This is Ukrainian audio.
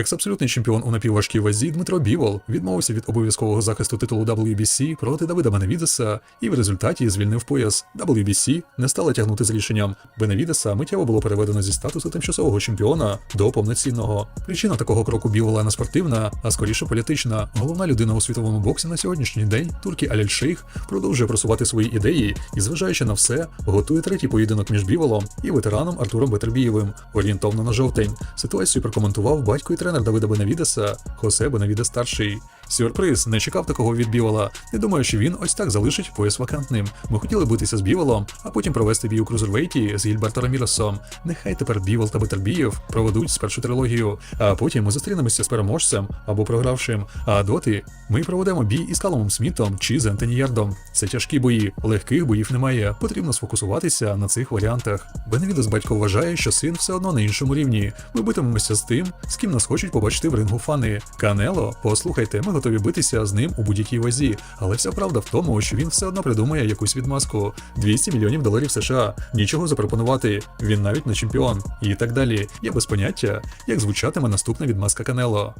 Екс-абсолютний чемпіон у напівважкій вазі Дмитро Бівол відмовився від обов'язкового захисту титулу WBC проти Давида Беневідеса і в результаті звільнив пояс. WBC не стала тягнути з рішенням. Беневідеса миттєво було переведено зі статусу тимчасового чемпіона до повноцінного. Причина такого кроку Бівола не спортивна, а скоріше політична. Головна людина у світовому боксі на сьогоднішній день, туркі Аляль Шейх, продовжує просувати свої ідеї і, зважаючи на все, готує третій поєдинок між Біволом і ветераном Артуром Бетербієвим, орієнтовно на жовтень. Ситуацію прокоментував батько і тренер Давида Бенавідеса Хосе Бенавідес старший. Сюрприз, не чекав такого від Бівола. Не думаю, що він ось так залишить пояс вакантним. Ми хотіли битися з Біволом, а потім провести бій у крузервейті з Гільберто Раміросом. Нехай тепер Бівол та Бетербієв проведуть спершу трилогію, а потім ми зустрінемося з переможцем або програвшим. А доти ми проведемо бій із Каломом Смітом чи з Ентоні Ярдом. Це тяжкі бої, легких боїв немає. Потрібно сфокусуватися на цих варіантах. Беневідес батько вважає, що син все одно на іншому рівні. Ми битимемося з тим, з ким нас хочуть побачити в рингу фани. Канело, послухайте, ми готові битися з ним у будь-якій вазі, але вся правда в тому, що він все одно придумає якусь відмазку. 200 мільйонів доларів США, нічого запропонувати. Він навіть не чемпіон і так далі. Я без поняття, як звучатиме наступна відмазка Канело.